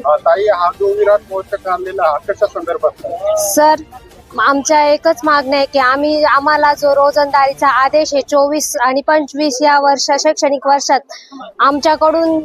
ताई हा जो विराट मोर्चा काढलेला हा कशा संदर्भात? सर आमच्या एकच मागणं आहे की आम्ही आम्हाला जो रोजंदारीचा आदेश आहे चोवीस आणि पंचवीस या वर्ष शैक्षणिक वर्षात आमच्याकडून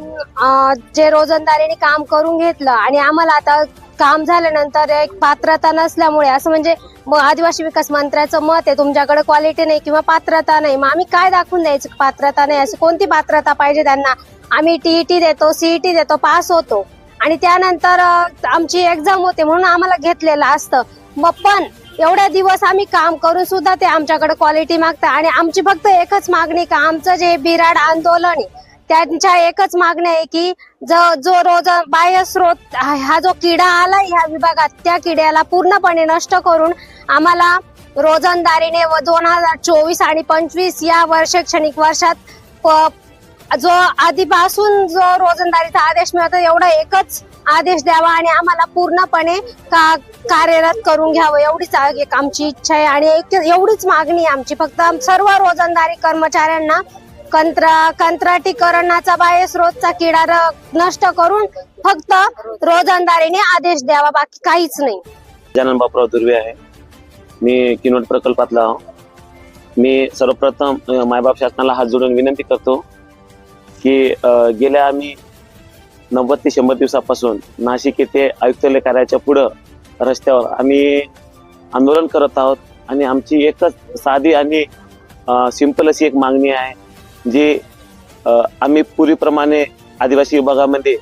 जे रोजंदारीने काम करून घेतलं आणि आम्हाला आता काम झाल्यानंतर एक पात्रता नसल्यामुळे असं म्हणजे मग आदिवासी विकास मंत्र्याचं मत आहे तुमच्याकडे क्वालिटी नाही किंवा पात्रता नाही मग आम्ही काय दाखवून द्यायचं पात्रता नाही अशी कोणती पात्रता पाहिजे त्यांना? आम्ही टीईटी देतो सीईटी देतो पास होतो. आणि त्यानंतर आमची एक्झाम होते म्हणून आम्हाला घेतलेलं असतं. मग पण एवढ्या दिवस आम्ही काम करून सुद्धा ते आमच्याकडे क्वालिटी मागतात आणि आमची फक्त एकच मागणी का आमचं जे बिराड आंदोलन आहे त्यांच्या एकच मागणी आहे की जो जो रोज बाह्य स्रोत हा जो किडा आला ह्या विभागात त्या किड्याला पूर्णपणे नष्ट करून आम्हाला रोजंदारीने व दोन हजार चोवीस आणि पंचवीस या वर्ष शैक्षणिक वर्षात प- जो आधीपासून जो रोजंदारीचा आदेश मिळतो एवढा एकच आदेश द्यावा आणि आम्हाला पूर्णपणे का कार्यरत करून घ्यावं एवढीच एक आमची इच्छा आहे आणि एक एवढीच मागणी आमची. फक्त सर्व रोजंदारी कर्मचाऱ्यांना कंत्रा कंत्राटीकरणाचा बायस रोजचा किडा र- नष्ट करून फक्त रोजंदारीने आदेश द्यावा बाकी काहीच नाही. गजानन बापराव दुर्वे आहे. मी किनवट प्रकल्पातला मी सर्वप्रथम मायबाप शासनाला हात जोडून विनंती करतो की गेल्या आम्ही नव्वद ते शंभर दिवसापासून नाशिक येथे आयुक्तालय कार्याच्या पुढं रस्त्यावर आम्ही आंदोलन करत आहोत आणि आमची एकच साधी आणि सिंपल अशी एक मागणी आहे जी आम्ही पूर्वीप्रमाणे आदिवासी विभागामध्ये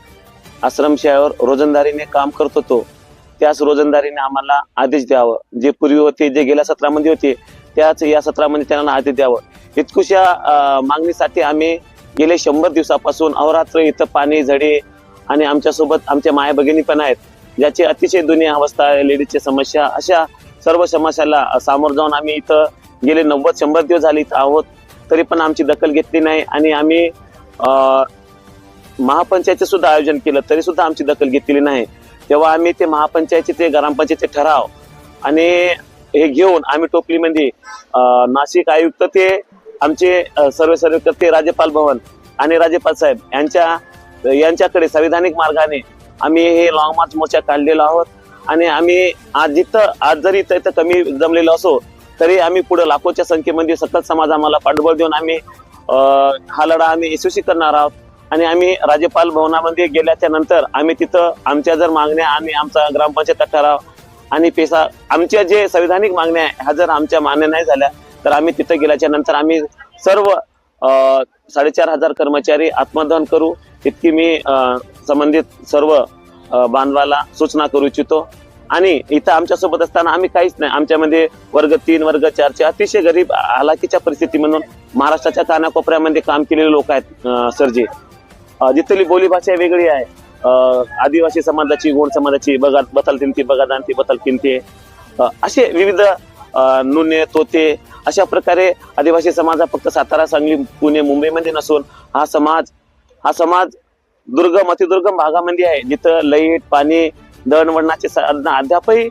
आश्रमशाळेवर रोजंदारीने काम करत होतो. त्याच रोजंदारीने आम्हाला आदेश द्यावं. जे पूर्वी होते जे गेल्या सत्रामध्ये होते त्याच या सत्रामध्ये त्यांना आदेश द्यावं. इतकुशा मागणीसाठी आम्ही गेले शंभर दिवसापासून अहोरात्र इथं पाणी झडे आणि आमच्यासोबत आमच्या माया भगिनी पण आहेत ज्याची अतिशय दुनिय अवस्था आहे लेडीजची समस्या. अशा सर्व समस्याला सामोर जाऊन आम्ही इथं गेले नव्वद शंभर दिवस झाले इथं आहोत तरी पण आमची दखल घेतली नाही आणि आम्ही अं, महापंचायतचे सुद्धा आयोजन केलं तरी सुद्धा आमची दखल घेतलेली नाही. तेव्हा आम्ही ते महापंचायतचे ते ग्रामपंचायतचे ठराव आणि हे घेऊन आम्ही टोपलीमध्ये नाशिक आयुक्त ते आमचे अं, सर्व सर्वेकर्ते राज्यपाल भवन आणि राज्यपाल साहेब यांच्या यांच्याकडे संविधानिक मार्गाने आम्ही हे लॉंग मार्च मोर्चा काढलेलो आहोत. आणि आम्ही आज जिथं आज जरी इथं कमी जमलेलो असो तरी आम्ही पुढे लाखोच्या संख्येमध्ये सकल समाज आम्हाला पाठबळ देऊन आम्ही हा लढा आम्ही यशस्वी करणार आहोत. आणि आम्ही राज्यपाल भवनामध्ये गेल्याच्यानंतर आम्ही तिथं आमच्या जर मागण्या आणि आमचा ग्रामपंचायत ठराव आणि पेसा आमच्या जे संविधानिक मागण्या आहे ह्या जर आमच्या मान्य नाही झाल्या तर आम्ही तिथं गेल्याच्यानंतर आम्ही सर्व साडेचार हजार कर्मचारी आत्मदहन करू इतकी मी संबंधित सर्व बांधवाला सूचना करू इच्छितो. आणि इथं आमच्यासोबत असताना आम्ही काहीच नाही. आमच्यामध्ये वर्ग तीन वर्ग चारचे अतिशय गरीब हालाकीच्या परिस्थिती म्हणून महाराष्ट्राच्या कानाकोपऱ्यामध्ये काम केलेले लोक आहेत सरजी. जिथली बोलीभाषा वेगळी आहे. आदिवासी समाजाची गोंड समाजाची बघा बथल तिंती बघा दांती बथल किंती असे विविध नुने तोते अशा प्रकारे आदिवासी समाज हा फक्त सातारा सांगली पुणे मुंबईमध्ये नसून हा समाज हा समाज दुर्गम अतिदुर्गम भागामध्ये आहे. जिथं लाइट पाणी दळणवळणाचे साधन अद्यापही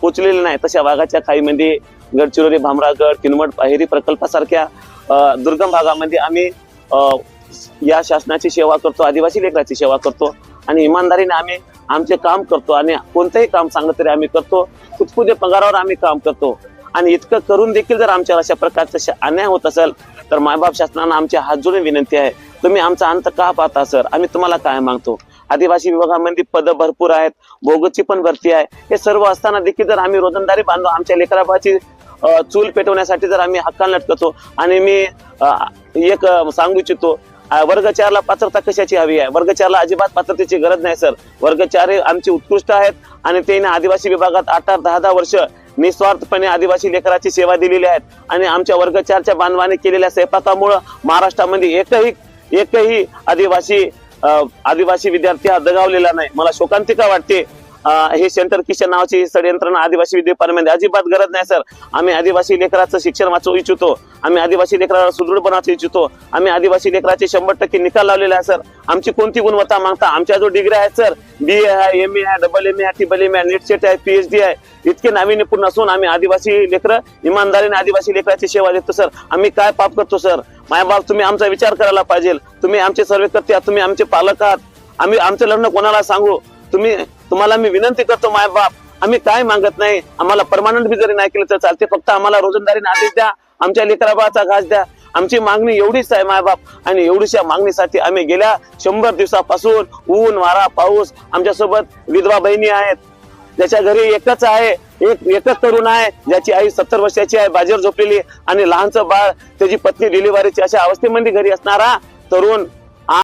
पोचलेले नाही. तशा भागाच्या खाईमध्ये गडचिरोली भामरागड किनवट पाहेरी प्रकल्पासारख्या दुर्गम भागामध्ये आम्ही या शासनाची सेवा करतो आदिवासी लेकराची सेवा करतो. आणि इमानदारीने आम्ही आमचे काम करतो आणि कोणतंही काम सांगलं तरी आम्ही करतो. कुचकुजे पगारावर आम्ही काम करतो. आणि इतकं करून देखील जर आमच्या अशा प्रकारचा अन्याय होत असेल तर मायबाप शासनानं आमच्या हात जोडून विनंती आहे तुम्ही आमचा अंत का पाहता सर? आम्ही तुम्हाला काय मागतो? आदिवासी विभागामध्ये पदं भरपूर आहेत भोगची पण भरती आहे. हे सर्व असताना देखील जर आम्ही रोजंदारी बांधव आमच्या लेकराबाची चूल पेटवण्यासाठी जर आम्ही हक्कान लटकतो आणि मी एक सांगू इच्छितो वर्ग चारला पात्रता कशाची हवी आहे? वर्ग चारला अजिबात पात्रतेची गरज नाही सर. वर्ग चार हे आमचे उत्कृष्ट आहेत आणि ते आदिवासी विभागात आठ आठ दहा दहा वर्ष निस्वार्थपणे आदिवासी लेकराची सेवा दिलेली आहेत. आणि आमच्या वर्ग चारच्या बांधवाने केलेल्या स्वयंपाकामुळं महाराष्ट्रामध्ये एकही एकही आदिवासी आदिवासी विद्यार्थी हा दगावलेला नाही. मला शोकांतिका वाटते हे सेंटर किशन नावाची षडयंत्रणा आदिवासी विद्यापीठामध्ये अजिबात गरज नाही सर. आम्ही आदिवासी लेकराचं शिक्षण वाचवू इच्छितो. आम्ही आदिवासी लेकराला सुदृढ बनवायचं इच्छितो. आम्ही आदिवासी लेकराचे शंभर टक्के निकाल लावलेले आहे सर. आमची कोणती गुणवत्ता मागता? आमच्या जो डिग्री आहेत सर बी ए आहे एम ए आहे डबल एम ए आहे triple M A NET SET आहे पीएचडी आहे इतके नाविन्यपूर्ण असून आम्ही आदिवासी लेकर इमानदारीने आदिवासी लेकराची सेवा देतो सर. आम्ही काय पाप करतो सर? मायबाप तुम्ही आमचा विचार करायला पाहिजे. तुम्ही आमचे सर्वे करते आहात, तुम्ही आमचे पालक आहात. आम्ही आमचं लग्न कोणाला सांगू? तुम्ही तुम्हाला मी विनंती करतो माय बाप. आम्ही काय मागत नाही? आम्हाला परमानंट बी जरी नाही केलं तर चालते फक्त आम्हाला रोजंदारीने आदेश द्या. आमच्या लेकराबाचा घास द्या. आमची मागणी एवढीच आहे मायबाप आणि एवढीशा मागणीसाठी आम्ही गेल्या शंभर दिवसापासून ऊन वारा पाऊस आमच्यासोबत विधवा बहिणी आहेत. ज्याच्या घरी एकच आहे एक एकच तरुण आहे ज्याची आई सत्तर वर्षाची आहे बाजेवर झोपलेली आणि लहानचं बाळ त्याची पत्नी डिलिव्हरीची अशा अवस्थेमध्ये घरी असणारा तरुण